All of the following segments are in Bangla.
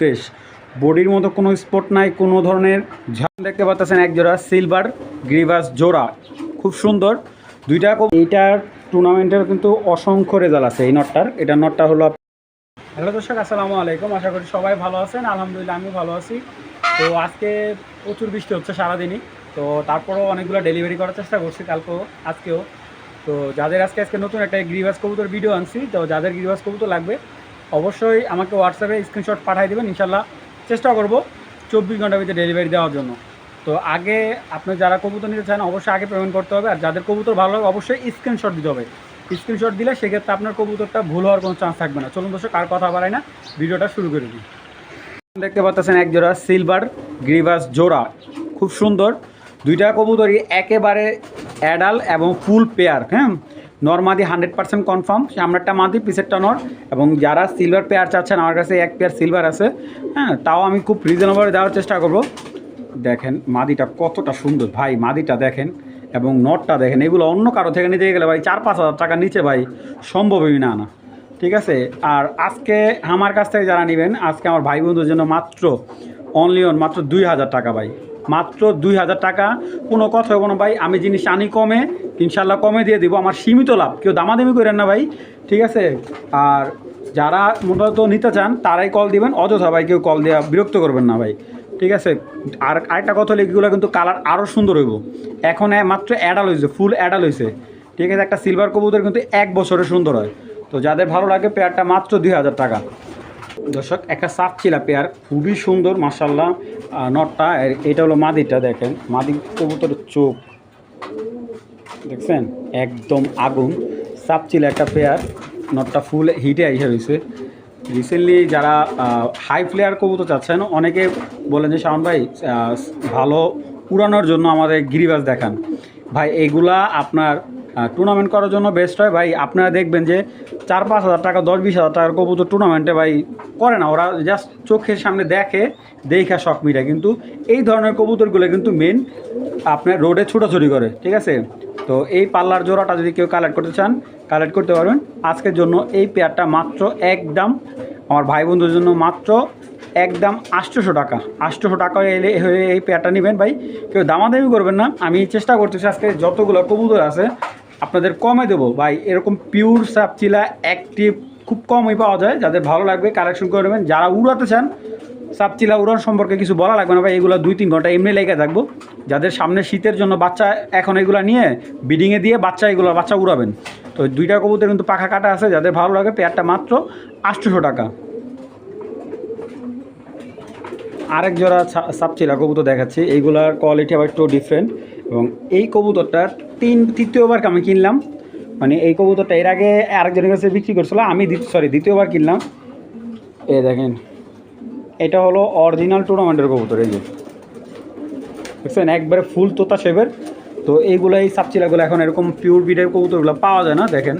ফ্রেশ। বডির মতো কোনো স্পট নাই, কোনো ধরনের ঝাম দেখতে পাচ্ছেন এক জোড়া সিলভার গ্রিভাস জোড়া। খুব সুন্দর। দুইটা এইটার টুর্নামেন্টের কিন্তু অসংখ্য রেজাল্ট আছে এই নটটার। এটা নটটা হলো হ্যালো দর্শক, আসসালামু আলাইকুম। আশা করি সবাই ভালো আছেন। আলহামদুলিল্লাহ আমি ভালো আছি। তো আজকে প্রচুর বৃষ্টি হচ্ছে সারাদিনই। তো তারপরেও অনেকগুলো ডেলিভারি করার চেষ্টা করছি কালকেও, আজকেও। তো যাদের আজকে আজকে নতুন একটা গ্রিভাস কবুতর ভিডিও আনছি, তো যাদের গ্রিভাস কবুতর লাগবে অবশ্যই আমাকে হোয়াটসঅ্যাপে স্ক্রিনশট পাঠিয়ে দেবেন ইনশাল্লাহ চেষ্টা করব চব্বিশ ঘণ্টার ভিতরে ডেলিভারি দেওয়ার জন্য। তো আগে আপনি যারা কবুতর নিতে চান, অবশ্যই আগে পেমেন্ট করতে হবে, আর যাদের কবুতর ভালো লাগে, অবশ্যই স্ক্রিনশট দিতে হবে। স্ক্রিনশট দিলে সেক্ষেত্রে আপনার কবুতরটা ভুল হওয়ার কোনো চান্স থাকবে না। চলুন দর্শক, আর কথা বাড়াই না, ভিডিওটা শুরু করে দিই। দেখতে পাচ্ছেন এক জোড়া সিলভার গ্রিভাস জোড়া, খুব সুন্দর। দুইটা কবুতরই একেবারে অ্যাডাল এবং ফুল পেয়ার হ্যাঁ? নর্মাদি হান্ড্রেড পার্সেন্ট কনফার্ম সামনেরটা মাদি, পিসেরটা নর। এবং যারা সিলভার পেয়ার চাচ্ছেন, আমার কাছে এক পেয়ার সিলভার আছে। হ্যাঁ তাও আমি খুব রিজনেবল দেওয়ার চেষ্টা করব। দেখেন, মাদিটা কতটা সুন্দর। ভাই, মাদিটা দেখেন এবং নটটা দেখেন, এগুলো অন্য কারও থেকে নিতে গেলে ভাই চার পাঁচ হাজার টাকার নিচে ভাই সম্ভবই না না। ঠিক আছে? আর আজকে আমার কাছ থেকে যারা নেবেন, আজকে আমার ভাই বন্ধুর জন্য মাত্র অনলি অন মাত্র দুই হাজার টাকা ভাই। মাত্র দুই হাজার টাকা। কোনো কথা হবে না ভাই, আমি জিনিস আনি কমে ইনশাল্লাহ কমে দিয়ে দিব, আমার সীমিত লাভ। কেউ দামাদামি করেন না ভাই, ঠিক আছে? আর যারা মূলত নিতে চান, তারাই কল দিবেন, অযথা ভাই কেউ কল দেওয়া বিরক্ত করবেন না ভাই, ঠিক আছে? আর আরেকটা কথা হলে এগুলো কিন্তু কালার আরও সুন্দর হইব। এখন মাত্র অ্যাডাল হয়েছে ফুল অ্যাডাল হয়েছে ঠিক আছে? একটা সিলভার কবুতর কিন্তু এক বছরে সুন্দর হয়। তো যাদের ভালো লাগে পেয়ারটা মাত্র দুই হাজার টাকা। দর্শক, একটা সাপ চিলা পেয়ার, খুবই সুন্দর মাসাল্লাহ নটটা এটা হলো মাদিটা, দেখেন। মাদি কবুতরের চোখ। দেখছেন? একদম আগুন। সাপ চিলা একটা পেয়ার, নটটা ফুল হিটে আইসা রয়েছে রিসেন্টলি যারা হাই প্লেয়ার কবুতর চাচ্ছেন, অনেকে বলেন যে, শাওন ভাই ভালো উড়ানোর জন্য আমাদের গিরিবাস দেখান। ভাই, এগুলা আপনার টুর্নামেন্ট করার জন্য বেস্ট হয়। ভাই, আপনারা দেখবেন যে চার পাঁচ হাজার টাকা, দশ বিশ হাজার টাকার কবুতর টুর্নামেন্টে ভাই করে না। ওরা জাস্ট চোখের সামনে দেখে, দেখা শখ মিটা কিন্তু এই ধরনের কবুতরগুলো কিন্তু মেন আপনার রোডে ছোটাছুটি করে, ঠিক আছে? তো এই পাল্লার জোড়াটা যদি কেউ কালেক্ট করতে চান কালেক্ট করতে পারবেন। আজকের জন্য এই পেয়ারটা মাত্র একদম আমার ভাই বন্ধুর জন্য মাত্র একদম আটশোশো টাকা। আটশোশো টাকা এলে, হয়ে এই পেয়ারটা নেবেন। ভাই, কেউ দামাদামি করবেন না। আমি চেষ্টা করতেছি আজকে যতগুলো কবুতর আছে আপনাদের কমে দেবো। ভাই, এরকম পিওর সাপচিলা অ্যাক্টিভ খুব কমই পাওয়া যায়। যাদের ভালো লাগবে কালেকশন করে নেবেন। যারা উড়াতে চান, সাপচিলা উড়ান সম্পর্কে কিছু বলা লাগবে না ভাই। এগুলো দুই তিন ঘণ্টা এমনি লেগে থাকব। যাদের সামনে শীতের জন্য বাচ্চা এখন এগুলো নিয়ে বিডিংয়ে দিয়ে বাচ্চা এগুলো বাচ্চা উড়াবেন। তো দুইটা কবুতর কিন্তু পাখা কাটা আছে। যাদের ভালো লাগে পেয়ারটা মাত্র আটশোশো টাকা। আরেক জোড়া সাপচিলা কবুতর দেখাচ্ছি। এইগুলার কোয়ালিটি আবার একটু ডিফারেন্ট এবং এই কবুতরটা তিন, তৃতীয়বার আমি কিনলাম। মানে এই কবুতরটা এর আগে আরেকজনের কাছে বিক্রি করছিল, আমি সরি দ্বিতীয়বার কিনলাম। এ দেখেন, এটা হলো অরিজিনাল টুর্নামেন্টের কবুতর, এই যে। দেখছেন, একবারে ফুল তোতা শেপের তো এইগুলো এই সাপচিলাগুলো এখন এরকম পিওর বিডের কবুতরগুলো পাওয়া যায় না, দেখেন।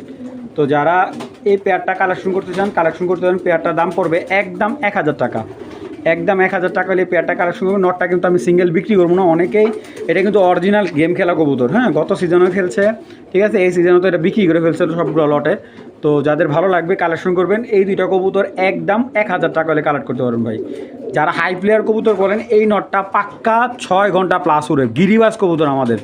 তো যারা এই পেয়ারটা কালেকশন করতে চান কালেকশন করতে চান পেয়ারটার দাম পড়বে একদম এক হাজার টাকা। একদম এক হাজার টাকা হলে পেয়ারটা কালেকশন করব। নটটা কিন্তু আমি সিঙ্গেল বিক্রি করব না, অনেকেই এটা কিন্তু অরিজিনাল গেম খেলা কবুতর হ্যাঁ? গত সিজনেও খেলছে, ঠিক আছে? এই সিজনে তো এটা বিক্রি করে ফেলছে সবগুলো লটে তো যাদের ভালো লাগবে কালেকশন করবেন, এই দুইটা কবুতর একদম এক হাজার টাকা হলে কালেক্ট করতে পারবেন ভাই। যারা হাই প্লেয়ার কবুতর বলেন, এই নটটা পাক্কা ছয় ঘণ্টা প্লাস উড়ে, গিরিবাজ কবুতর আমাদের।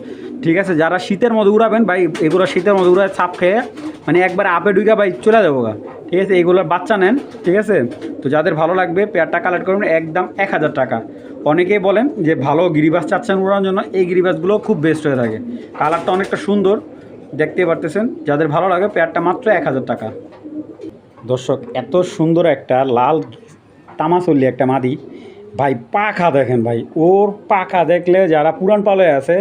ঠিক আছে? যারা শীতের মধ্যে উড়াবেন ভাই, এগুলো শীতের মধ্যে উড়ায় ছাপ খেয়ে মানে একবার আপে ডুইকা ভাই, চলে যাব গা। ঠিক আছে? এগুলোর বাচ্চা নেন, ঠিক আছে? তো যাদের ভালো লাগবে পেয়ারটা কালেক্ট করবেন, একদম এক হাজার টাকা। অনেকেই বলেন যে ভালো গিরিবাস চাচ্ছেন উড়ানোর জন্য, এই গিরিবাসগুলো খুব বেস্ট হয়ে থাকে। কালারটা অনেকটা সুন্দর দেখতে পারতেছেন, যাদের ভালো লাগে পেয়ারটা মাত্র এক হাজার টাকা। দর্শক, এত সুন্দর একটা লাল তামাচল্লি একটা মাদি। ভাই, পাখা দেখেন ভাই, ওর পাখা দেখলে যারা পুরান পালে আছে,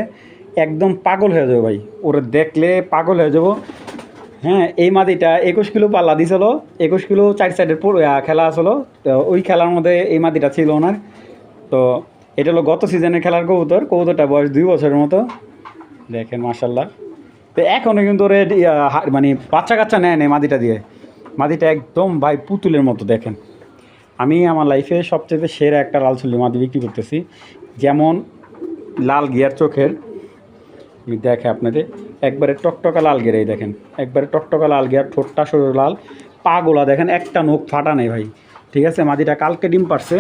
একদম পাগল হয়ে যাবে ভাই। ওর দেখলে পাগল হয়ে যাব। হ্যাঁ এই মাদিটা একুশ কিলো পাল্লা দিছিল, একুশ কিলো চার সাইডের খেলা আসলো তো ওই খেলার মধ্যে এই মাদিটা ছিল ওনার। তো এটা হলো গত সিজনের খেলার কবুতর। কবুতরটা বয়স দুই বছরের মতো। দেখেন মার্শাল্লাহ তো এখনও কিন্তু ওরে মানে বাচ্চা কাচ্চা নেয় নেই মাদিটা দিয়ে। মাদিটা একদম ভাই পুতুলের মতো, দেখেন। আমি আমার লাইফে সবচেয়ে সেরা একটা লাল চুল্লি মাদি বিক্রি করতেছি। যেমন লাল গিয়ার চোখের, আমি দেখে আপনাদের, একবারে টকটকা লাল গিয়ার, এই দেখেন। একবারে টকটকা লাল গিয়ার, ঠোঁটটা সরু লাল পাগোলা দেখেন, একটা নখ ফাটা নেই ভাই। ঠিক আছে, মাদিটা কালকে ডিম পারছে।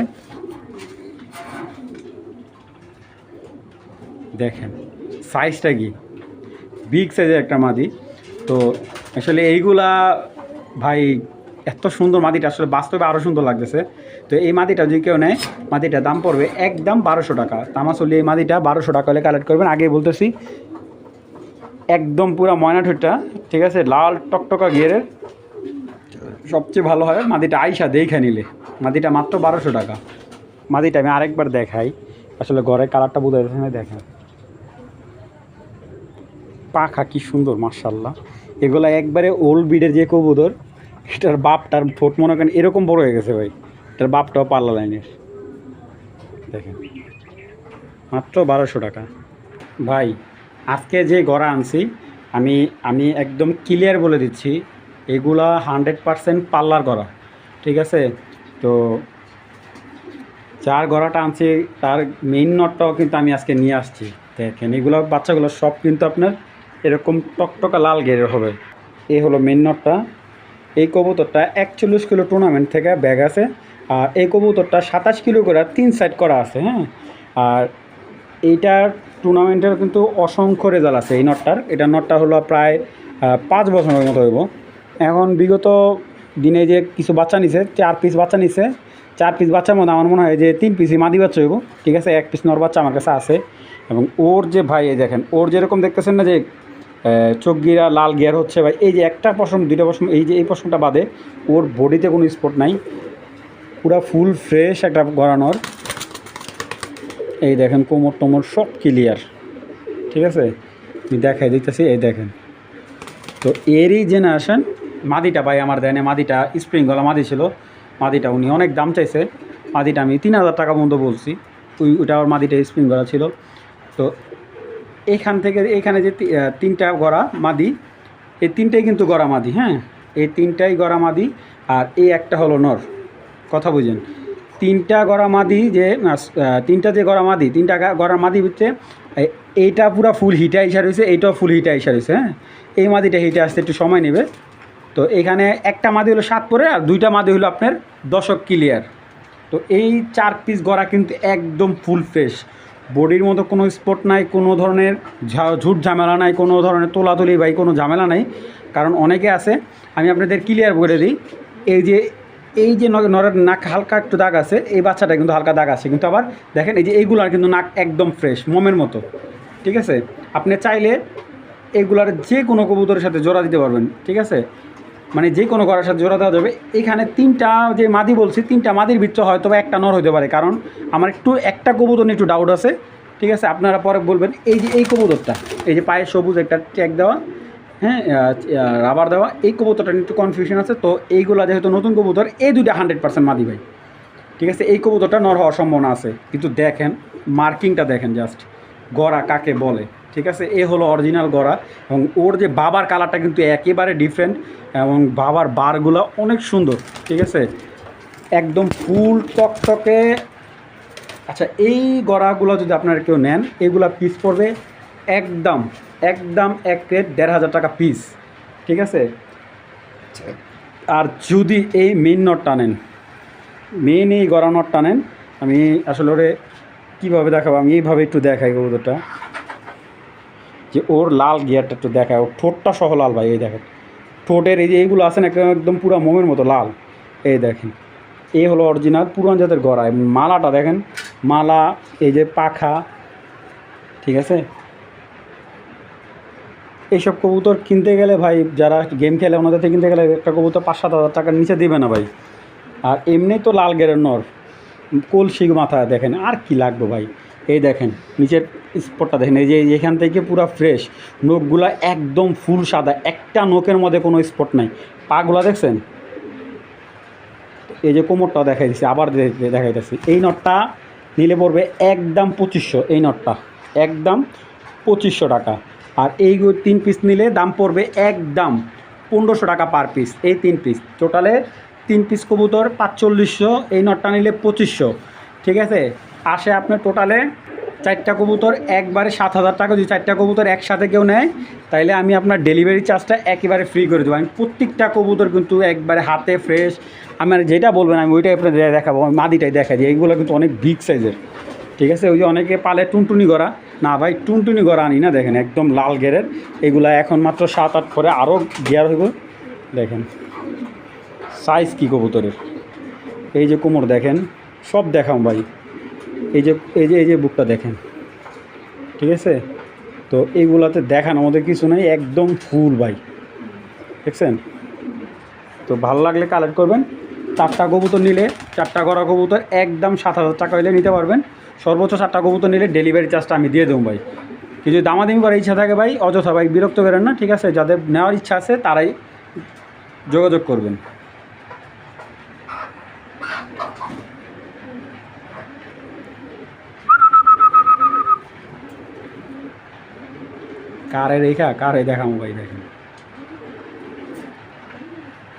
দেখেন সাইজটা কি? বিগ সাইজের একটা মাদি। তো আসলে এইগুলা ভাই এত সুন্দর মাদিটা, আসলে বাস্তবে আরও সুন্দর লাগতেছে। তো এই মাদিটা যদি কেউ নেয় মাদিটার দাম পড়বে একদম বারোশো টাকা। তামাশলি এই মাদিটা বারোশো টাকা হলে কালেক্ট করবেন। আগে বলতেছি, একদম পুরো ময়না ঠোঁটটা, ঠিক আছে? লাল টকটকা গিয়ারের সবচেয়ে ভালো হয় মাদিটা আইসা দেখে নিলে। মাদিটা মাত্র বারোশো টাকা। মাদিটা আমি আরেকবার দেখাই। আসলে ঘরের কালারটা বোঝা যাচ্ছে না পাখা কি সুন্দর মার্শাল্লাহ এগুলা একবারে ওল্ড বিডের যে কবুতর, এটার বাপটার ঠোঁট মনে করেন এরকম বড় হয়ে গেছে ভাই। এটার বাপটাও পাল্লা লাইনের। দেখেন। মাত্র বারোশো টাকা। ভাই, আজকে যে গড়া আনছি, আমি আমি একদম ক্লিয়ার বলে দিচ্ছি, এগুলা হান্ড্রেড পারসেন্ট পাল্লার গড়া। ঠিক আছে? তো যার গড়াটা আনছি, তার মেইন নটটাও কিন্তু আমি আজকে নিয়ে আসছি। দেখেন, এগুলো বাচ্চাগুলো সব কিন্তু আপনার এরকম টকটকা লাল গেরের হবে। এই হলো মেন নটটা এই কবুতরটা একচল্লিশ কিলো টুর্নামেন্ট থেকে ব্যাগ আছে আর এই কবুতরটা সাতাশ কিলো করে তিন সাইড করা আছে হ্যাঁ? আর এইটার টুর্নামেন্টের কিন্তু অসংখ্য রেজাল্ট আছে এই নটটার এটা নটটা হলো প্রায় পাঁচ বছরের মতো হইব। এখন বিগত দিনে যে কিছু বাচ্চা নিছে, চার পিস বাচ্চা নিছে, চার পিস বাচ্চার মধ্যে আমার মনে হয় যে তিন পিসই মাদি বাচ্চা হইব। ঠিক আছে, এক পিস নর বাচ্চা আমার কাছে আছে। এবং ওর যে ভাই দেখেন, ওর যেরকম দেখতেছেন না যে চোখ গিরা, লাল গিয়ার হচ্ছে ভাই, এই যে একটা পশম, দুইটা পশম, এই যে এই পশমটা বাদে, ওর বডিতে কোনো স্পট নাই। পুরা ফুল ফ্রেশ একটা গড়ানোর। এই দেখেন কোমর টোমর সব ক্লিয়ার ঠিক আছে? আমি দেখাই দিতেছি, এই দেখেন। তো এরই জেনারেশন মাদিটা ভাই আমার দেয় না মাদিটা স্প্রিং গলা মাদি ছিল। মাদিটা উনি অনেক দাম চাইছে। মাদিটা আমি তিন হাজার টাকা পর্যন্ত বলছি। ওই ওটা আমার মাদিটা স্প্রিং গলা ছিল। তো এখান থেকে এখানে যে তিনটা গড়া মাদি, এই তিনটাই কিন্তু গড়া মাদি হ্যাঁ? এই তিনটাই গড়া মাদি আর এই একটা হলো নর। কথা বুঝেন। তিনটা গড়া মাদি যে তিনটা যে গড়া মাদি, তিনটা গড়া মাদি হচ্ছে এইটা পুরো ফুল হিটা ইসা রয়েছে এইটাও ফুল হিটা ইসা রয়েছে হ্যাঁ? এই মাদিটা হিটে আসতে একটু সময় নেবে। তো এখানে একটা মাদি হলো সাত পরে আর দুইটা মাদি হলো আপনার দশক ক্লিয়ার। তো এই চার পিস গড়া কিন্তু একদম ফুল ফ্রেশ বডির মতো কোনো স্পট নাই, কোনো ধরনের ঝুট ঝামেলা নাই, কোনো ধরনের তোলাতুলি বাই কোনো ঝামেলা নাই। কারণ অনেকে আছে, আমি আপনাদের ক্লিয়ার করে দিই, এই যে এই যে নরের নাক হালকা একটু দাগ আছে, এই বাচ্চাটা কিন্তু হালকা দাগ আছে। কিন্তু আবার দেখেন, এই যে এইগুলার কিন্তু নাক একদম ফ্রেশ মোমের মতো। ঠিক আছে? আপনি চাইলে এগুলার যে কোনো কবুতরের সাথে জোড়া দিতে পারবেন। ঠিক আছে? মানে যে কোনো ঘরের সাথে জোড়া দেওয়া যাবে। এখানে তিনটা যে মাদি বলছি, তিনটা মাদির ভিতরে হয়তো একটা নর হতে পারে। কারণ আমার একটু, একটা কবুতর একটু ডাউট আছে। ঠিক আছে, আপনারা পরে বলবেন। এই যে, এই কবুতরটা, এই যে পায়ে সবুজ একটা ট্যাগ দেওয়া হ্যাঁ রাবার দেওয়া, এই কবুতরটা একটু কনফিউশন আছে। তো এইগুলো যেহেতু নতুন কবুতর, এই দুইটা হান্ড্রেড পার্সেন্ট মাদি ভাই। ঠিক আছে, এই কবুতরটা নর হওয়ার সম্ভাবনা আছে। কিন্তু দেখেন মার্কিংটা দেখেন জাস্ট গড়া কাকে বলে। ঠিক আছে? এ হলো অরিজিনাল গড়া এবং ওর যে বাবার কালারটা কিন্তু একেবারে ডিফারেন্ট এবং বাবার বারগুলো অনেক সুন্দর, ঠিক আছে? একদম ফুল টকটকে। আচ্ছা এই গড়াগুলো যদি আপনারা কেউ নেন, এগুলো পিস পড়বে একদম একদম এক প্লেট দেড় হাজার টাকা পিস ঠিক আছে? আর যদি এই মেন নটটা নেন মেন এই গড়া নটটা নেন, আমি আসলে ওরে কীভাবে দেখাবো? আমি এইভাবে একটু দেখাই কবুতরটা। যে ওর লাল গিয়ারটা একটু দেখায়, ওর ঠোঁটটা সহ লাল ভাই, এই দেখেন। ঠোঁটের এই যে এইগুলো আছে না, একদম পুরো মোমের মতো লাল। এই দেখেন, এই হলো অরিজিনাল পুরান জাতের গড়া। এবং মালাটা দেখেন, মালা, এই যে পাখা, ঠিক আছে? এইসব কবুতর কিনতে গেলে ভাই, যারা গেম খেলে, ওনাদের থেকে কিনতে গেলে একটা কবুতর পাঁচ সাত হাজার টাকার নিচে দেবে না ভাই। আর এমনি তো লাল গেরের নর কলসি মাথা দেখেন, আর কি লাগবে ভাই? এই দেখেন, নিচের স্পটটা দেখেন, এই যে এখান থেকে পুরো ফ্রেশ নখগুলা একদম ফুল সাদা, একটা নখের মধ্যে কোনো স্পট নাই। পাগুলা দেখছেন? এই যে কোমরটা দেখাই দিচ্ছি আবার দেখাইতেছি। এই নটটা নিলে পড়বে একদম পঁচিশশো, এই নটটা একদম পঁচিশশো টাকা। আর এই তিন পিস নিলে দাম পড়বে একদম পনেরোশো টাকা পার পিস এই তিন পিস টোটালে তিন পিস কবুতর পাঁচচল্লিশশো, এই নটটা নিলে পঁচিশশো, ঠিক আছে? আসে আপনার টোটালে চারটা কবুতর, একবারে সাত হাজার টাকা যদি চারটা কবুতর একসাথে কেউ নেয়, তাইলে আমি আপনার ডেলিভারি চার্জটা একেবারে ফ্রি করে দেবো। আমি প্রত্যেকটা কবুতর কিন্তু একবারে হাতে ফ্রেশ আমার যেটা বলবেন আমি ওইটাই আপনার দেখাবো, আমি মাদিটাই দেখা দিই, এইগুলো কিন্তু অনেক বিগ সাইজের ঠিক আছে? ওই যে অনেকে পালে টুনটুনি করা না ভাই, টুনটুনি করা আনি না, দেখেন একদম লাল গেরের এগুলা এখন মাত্র সাত আট করে আরও গিয়ার হইব। দেখেন সাইজ কী কবুতরের? এই যে কোমর দেখেন, সব দেখাম ভাই। এই যে এই যে এই যে বুকটা দেখেন, ঠিক আছে? তো এইগুলাতে দেখান, আমাদের কিছু নেই, একদম ফুল ভাই, দেখছেন? তো ভালো লাগলে কালেক্ট করবেন, চারটা কবুতর নিলে, চারটা করা কবুতর একদম সাত হাজার টাকা হইলে নিতে পারবেন। সর্বোচ্চ চারটা কবুতর নিলে ডেলিভারি চার্জটা আমি দিয়ে দেবো ভাই। কিছু দামাদামি করার ইচ্ছা থাকে ভাই, অযথা ভাই, বিরক্ত করেন না, ঠিক আছে? যাদের নেওয়ার ইচ্ছা আছে, তারাই যোগাযোগ করবেন। কারে রেখা, কারে দেখাবো ভাই দেখেন।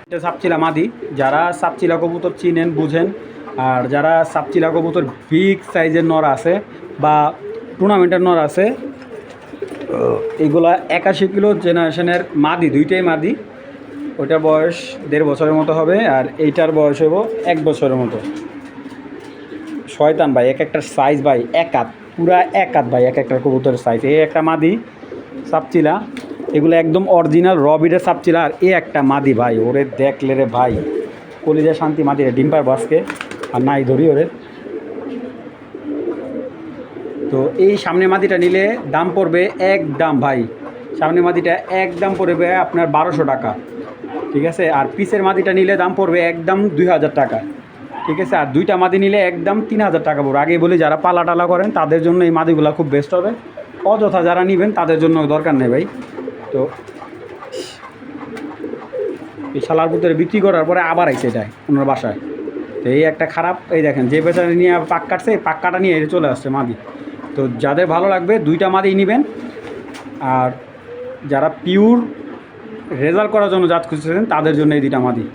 এটা সাপচিলা মাদি, যারা সাপচিলা কবুতর চিনেন, বুঝেন, আর যারা সাপচিলা কবুতর বিগ সাইজের নর আছে বা টুর্নামেন্টের নর আছে, এগুলা একাশি কিলো জেনারেশনের মাদি, দুইটাই মাদি ওটার বয়স দেড় বছরের মতো হবে, আর এইটার বয়স হব এক বছরের মতো। শয়তান ভাই, এক একটা সাইজ ভাই, এক হাত, পুরা এক হাত ভাই, এক একটা কবুতরের সাইজ এই একটা মাদি সাপচিলা, এগুলো একদম অরিজিনাল রবিডের সাপচিলা, আর এ একটা মাদি ভাই, ওরে দেখলে রে ভাই। কলিজা শান্তি মাদি রে ডিম্পার বাসকে আর নাই ধরি ওরে তো এই সামনে মাদিটা নিলে দাম পড়বে এক দাম ভাই সামনে মাদিটা এক দাম পড়বে আপনার বারোশো টাকা, ঠিক আছে? আর পিসের মাদিটা নিলে দাম পড়বে একদম দুই হাজার টাকা, ঠিক আছে? আর দুইটা মাদি নিলে একদম তিন হাজার টাকা পড়বে। আগে বলি, যারা পালা টালা করেন, তাদের জন্য এই মাদিগুলো খুব বেস্ট হবে। অযথা যারা নেবেন, তাদের জন্য দরকার নেই ভাই। তো এই শালার ভিতরে বিক্রি করার পরে আবার আইসে এটাই ওনার বাসায়। তো এই একটা খারাপ, এই দেখেন, যে বেচারা নিয়ে পাক কাটছে, এই পাক্কাটা নিয়ে চলে আসছে মাদি। তো যাদের ভালো লাগবে, দুইটা মাদি নেবেন। আর যারা পিওর রেজাল্ট করার জন্য জাত খুঁজতেছেন, তাদের জন্য এই দুইটা মাদি।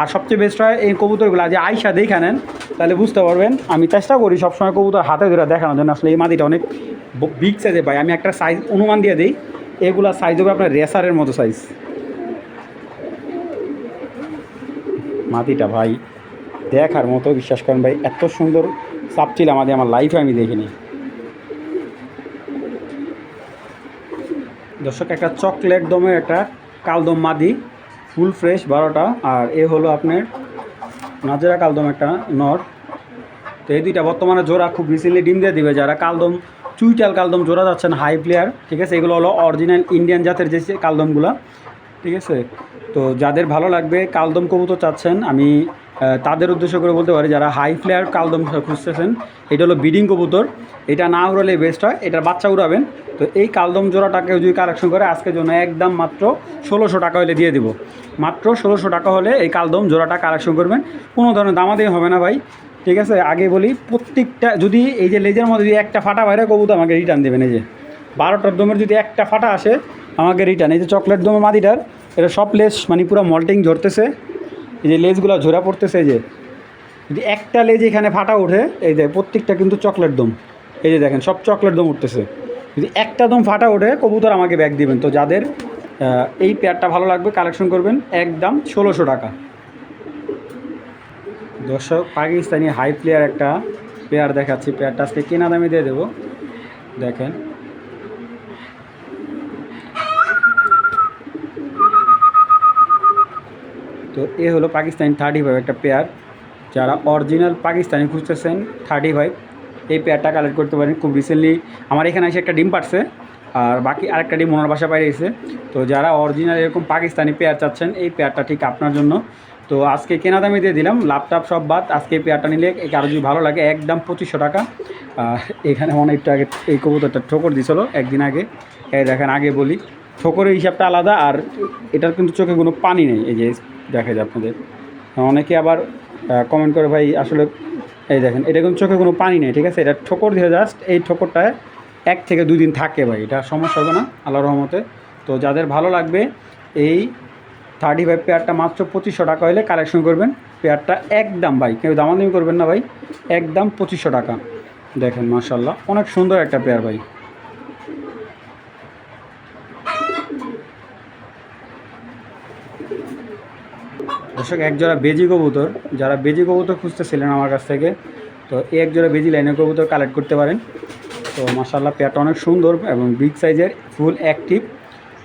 আর সবচেয়ে বেস্ট হয় এই কবুতরগুলো। যে আইসা দেখে নেন, তাহলে বুঝতে পারবেন। আমি চেষ্টা করি সবসময় কবুতর হাতে ধরে দেখানোর জন্য। আসলে এই মাদিটা অনেক বিগ সাইজে পাই আমি একটা সাইজ অনুমান দিয়ে দিই। এগুলা সাইজ হবে আপনার রেসারের মতো সাইজ মাদিটা ভাই, দেখার মতো, বিশ্বাস করেন ভাই, এত সুন্দর সাপচিল আমাদের, আমার লাইফে আমি দেখিনি। দর্শক, একটা চকলেট দমের একটা কালদম মাদি। ফুল ফ্রেশ বারোটা, আর এ হলো আপনার নাজেরা কালদম একটা নর। তো এই দুইটা বর্তমানে জোড়া খুব রিসেন্টলি ডিম দিয়ে দিবে। যারা কালদম, চুইটাল কালদম জোড়া যাচ্ছেন হাই প্লেয়ার ঠিক আছে? এগুলো হলো অরিজিনাল ইন্ডিয়ান জাতের যে কালদমগুলো, ঠিক আছে? তো যাদের ভালো লাগবে, কালদম কবুতর চাচ্ছেন, আমি তাদের উদ্দেশ্য করে বলতে পারি, যারা হাই প্লেয়ার কালদম খুঁজতেছেন, এটা হলো বিডিং কবুতর। এটা না উড়ালে বেস্ট হয়, এটার বাচ্চা উড়াবেন। তো এই কালদম জোড়াটাকে যদি কালেকশন করে, আজকের জন্য একদম মাত্র ষোলোশো টাকা হলে দিয়ে দিব। মাত্র ষোলোশো টাকা হলে এই কালদম জোড়াটা কালেকশন করবেন। কোনো ধরনের দামাদামি হবে না ভাই। ঠিক আছে? আগে বলি, প্রত্যেকটা যদি এই যে লেজের মধ্যে যদি একটা ফাটা বাইরে, কবুতর আমাকে রিটার্ন দেবেন। এই যে বারোটার দমের যদি একটা ফাটা আসে, আমাকে রিটার্ন এই যে চকলেট দমে মাদিটার, এটা সব লেস মানে পুরো মল্টিং ঝরতেছে। এই যে লেজগুলো ঝরা পড়তেছে, এই যে। যদি একটা লেজ এখানে ফাটা ওঠে, এই যে প্রত্যেকটা কিন্তু চকলেট দম। এই যে দেখেন, সব চকলেট দম উঠতেছে। যদি একটা দম ফাটা ওঠে, কবুতর আমাকে ব্যাগ দিবেন। তো যাদের এই পেয়ারটা ভালো লাগবে কালেকশন করবেন, একদম ষোলোশো টাকা। দর্শক, পাকিস্তানি হাই প্লেয়ার একটা পেয়ার দেখাচ্ছি পেয়ারটা আজকে কেনা দামে দিয়ে দেবো। দেখেন। তো এ হলো পাকিস্তানি থার্টি ফাইভ একটা পেয়ার যারা অরিজিনাল পাকিস্তানি খুঁজতেছেন থার্টি ফাইভ এই পেয়ারটা কালেক্ট করতে পারেন। খুব রিসেন্টলি আমার এখানে এসে একটা ডিম পাচ্ছে আর বাকি আরেকটা ডিম ওনার বাসা বাইরে এসে। তো যারা অরিজিনাল এরকম পাকিস্তানি পেয়ার চাচ্ছেন, এই পেয়ারটা ঠিক আপনার জন্য। তো আজকে কেনা দামে দিয়ে দিলাম ল্যাপটপ সব বাদ। আজকে পেয়ারটা নিলে কারও যদি ভালো লাগে, একদম পঁচিশশো টাকা। এখানে অনেকটা আগে এই কবুতরটা ঠোকর দিছিল, একদিন আগে। এই দেখেন, আগে বলি, ঠোকরের হিসাবটা আলাদা আর এটার কিন্তু চোখে কোনো পানি নেই। এই যে দেখা যায় আপনাদের। অনেকে আবার কমেন্ট করে, ভাই, আসলে, এই দেখেন, এটা কিন্তু চোখে কোনো পানি নেই, ঠিক আছে? এটা ঠোকর দিয়ে জাস্ট এই ঠোকরটায় এক থেকে দুই দিন থাকে ভাই, এটা সমস্যা হবে না আল্লাহ রহমতে। তো যাদের ভালো লাগবে, এই থার্টি ফাইভ পেয়ারটা মাত্র পঁচিশশো টাকা হলে কালেকশন করবেন। পেয়ারটা একদম ভাই, কেউ দামাদামি করবেন না ভাই, একদম পঁচিশশো টাকা। দেখেন মাশাল্লাহ অনেক সুন্দর একটা পেয়ার ভাই। দর্শক, এক জোড়া বেজি কবুতর, যারা বেজি কবুতর খুঁজতেছিলেন আমার কাছ থেকে, তো এই এক জোড়া বেজি লাইনের কবুতর কালেক্ট করতে পারেন। তো মাশাল্লাহ পেয়ারটা অনেক সুন্দর এবং বিগ সাইজের, ফুল অ্যাক্টিভ।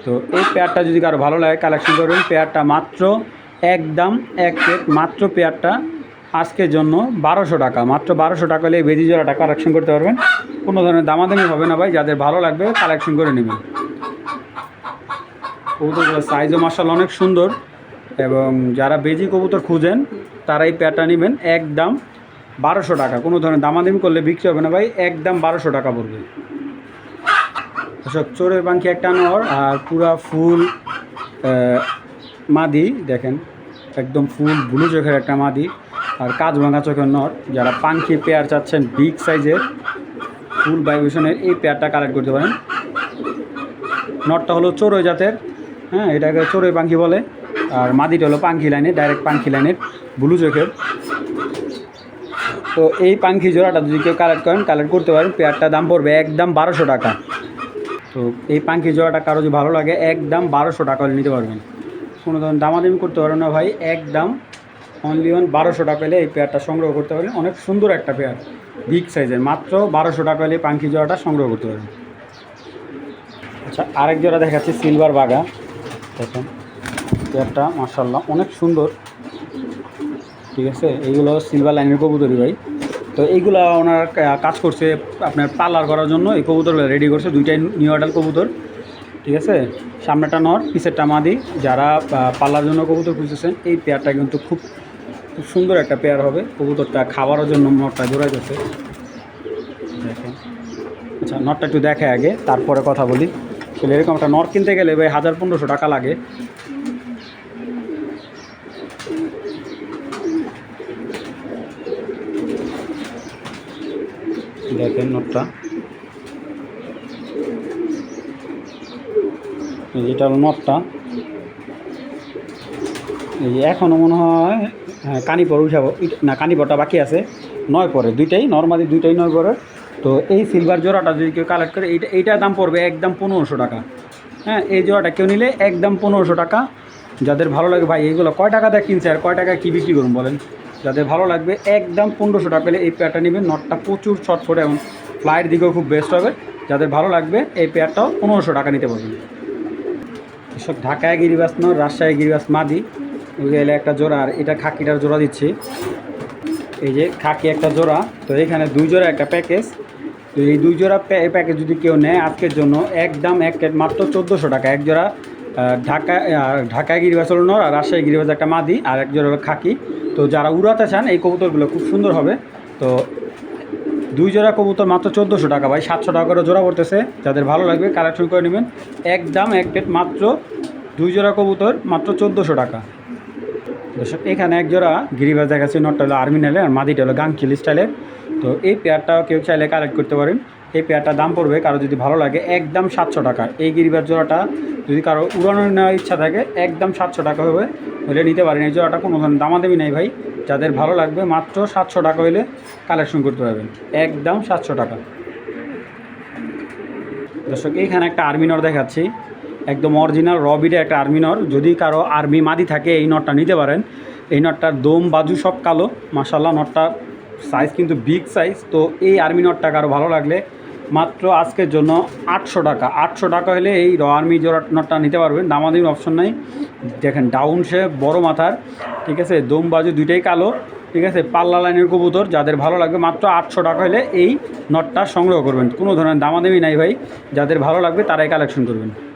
তো এই পেয়ারটা যদি কারও ভালো লাগে, কালেকশন করবেন পেয়ারটা মাত্র একদম এক প্লেট, মাত্র পেয়ারটা আজকের জন্য বারোশো টাকা। মাত্র বারোশো টাকা হলে বেজি জোড়াটা কালেকশন করতে পারবেন। কোনো ধরনের দামাদামি হবে না ভাই, যাদের ভালো লাগবে কালেকশন করে নেবেন। কবুতরগুলোর সাইজও মার্শাল অনেক সুন্দর এবং যারা বেজি কবুতর খুঁজেন, তারা এই পেয়ারটা নেবেন একদম বারোশো টাকা। কোনো ধরনের দামাদামি করলে বিক্রি হবে না ভাই, একদম বারোশো টাকা পড়বে। সব চোরের পাখি একটা নর আর পুরা ফুল মাদি, দেখেন, একদম ফুল ব্লু চোখের একটা মাদি আর কাজ ভাঙা চোখের নর। যারা পাখি পেয়ার চাচ্ছেন বিগ সাইজের, ফুল ভাইব্রেশনের এই পেয়ারটা কালেক্ট করতে পারেন। নটটা হলো চোরই জাতের হ্যাঁ এটাকে চোরই পাখি বলে। আর মাদিটা হলো পাখি লাইনের, ডাইরেক্ট পাখি লাইনের, ব্লু চোখের। তো এই পাখি জোড়াটা যদি কেউ কালেক্ট করেন কালেক্ট করতে পারেন পেয়ারটা দাম পড়বে একদম বারোশো টাকা। তো এই পাখি জোড়াটা কারও যদি ভালো লাগে, একদম বারোশো টাকা হলে নিতে পারবেন। কোনো ধরনের দামাদামি করতে পারবেন না ভাই, একদম অনলি ওয়ান বারোশো টাকা হলে এই পেয়ারটা সংগ্রহ করতে পারেন অনেক সুন্দর একটা পেয়ার বিগ সাইজের মাত্র বারোশো টাকা এই পাখি জোড়াটা সংগ্রহ করতে পারবেন। আচ্ছা আরেক জোড়া দেখাচ্ছি সিলভার বাগা। দেখেন, পেয়ারটা মার্শাল্লাহ অনেক সুন্দর। ঠিক আছে? এইগুলো সিলভার লাইনের কবুতরই ভাই। তো এইগুলো ওনার কাজ করছে আপনার পার্লার করার জন্য। এই কবুতরগুলো রেডি করছে, দুইটাই নিউ আডাল কবুতর। ঠিক আছে? সামনেটা নর, পিছেরটা মাদি। যারা পাল্লার জন্য কবুতর খুঁজতেছেন, এই পেয়ারটা কিন্তু খুব খুব সুন্দর একটা পেয়ার হবে। কবুতরটা খাবারের জন্য নটটা জোড়াই যাচ্ছে। দেখেন। আচ্ছা নটটা একটু দেখে আগে, তারপরে কথা বলি। আসলে এরকম একটা নর কিনতে গেলে ভাই হাজার পনেরোশো টাকা লাগে। দেখেন নটটা। এটা হলো নটটা। এই এখনও মনে হয় হ্যাঁ কানিপর উঠাবো না, কানিপরটা বাকি আছে, নয় পরে। দুইটাই নর্মালি দুইটাই নয় পরে। তো এই সিলভার জোড়াটা যদি কেউ কালেক্ট করে, এইটা, এইটার দাম পড়বে একদম পনেরোশো টাকা। হ্যাঁ এই জোড়াটা কেউ নিলে একদম পনেরোশো টাকা। যাদের ভালো লাগে, ভাই এইগুলো কয় টাকা দিয়ে কিনছে আর কয় টাকা কী বিক্রি করুন বলেন? যাদের ভালো লাগবে, একদম পনেরোশো টাকা পেলে এই পেয়ারটা নেবেন। নটটা প্রচুর ছটফট এবং ফ্লাইয়ের দিকেও খুব বেস্ট হবে। যাদের ভালো লাগবে, এই পেয়ারটাও পনেরোশো টাকা নিতে পারবেন। এসব ঢাকায় গিরিবাস নয়, রাজশাহী গিরিবাস মাদি। ওই এলে একটা জোড়া, আর এটা খাকিটার জোড়া দিচ্ছি। এই যে খাকি একটা জোড়া। তো এখানে দুই জোড়া একটা প্যাকেজ তো এই দুই জোড়া প্যা- প্যাকেজ যদি কেউ নেয় আজকের জন্য, একদম এক মাত্র চোদ্দোশো টাকা। এক জোড়া ঢাকা ঢাকায় গিরিবাস হলো নর, আর রাজশাহী গিরিবাস একটা মাদি, আর এক জোড়া হলো খাকি। তো যারা উড়াতে চান, এই কবুতরগুলো খুব সুন্দর হবে। তো দুই জোড়া কবুতর মাত্র চোদ্দোশো টাকা ভাই, সাতশো টাকা করে জোড়া পড়তেছে। যাদের ভালো লাগবে কালেকশন করে নেবেন। একদম এক প্লেট মাত্র দুই জোড়া কবুতর, মাত্র চোদ্দোশো টাকা। এখানে এক জোড়া গিরিবাজ দেখাচ্ছে, নটটা হলো আর্মিনালের, আর মাদিটা হলো গাংকিল স্টাইলের। তো এই পেয়ারটাও কেউ চাইলে কালেক্ট করতে পারেন। এই পেয়ারটার দাম পড়বে কারও যদি ভালো লাগে একদম সাতশো টাকা। এই গিরিবার জোড়াটা যদি কারও উড়ানো নেওয়ার ইচ্ছা থাকে, একদম সাতশো টাকা হবে হলে নিতে পারেন। এই জোড়াটা কোনো ধরনের দামাদামি নেই ভাই। যাদের ভালো লাগবে মাত্র সাতশো টাকা হলে কালেকশন করতে পারবেন। একদম সাতশো টাকা। দর্শক, এইখানে একটা আর্মিনর দেখাচ্ছি। একদম অরিজিনাল রবিডে একটা আর্মিনর যদি কারও আর্মি মাদি থাকে, এই নটটা নিতে পারেন। এই নটটার দম বাজু সব কালো। মাসাল্লাহ নটটা সাইজ কিন্তু বিগ সাইজ তো এই আর্মি নটটা কারও ভালো লাগলে মাত্র আজকের জন্য আটশো টাকা। আটশো টাকা হলে এই র আর্মি জোড়া নটটা নিতে পারবেন। দামাদামি অপশন নাই। দেখেন ডাউন সে বড় মাথার। ঠিক আছে, দম বাজু দুইটাই কালো। ঠিক আছে, পাল্লা লাইনের কবুতর, যাদের ভালো লাগবে, মাত্র আটশো টাকা হলে এই নটটা সংগ্রহ করবেন। কোনো ধরনের দামাদামি নাই ভাই। যাদের ভালো লাগবে, তারাই কালেকশন করবেন।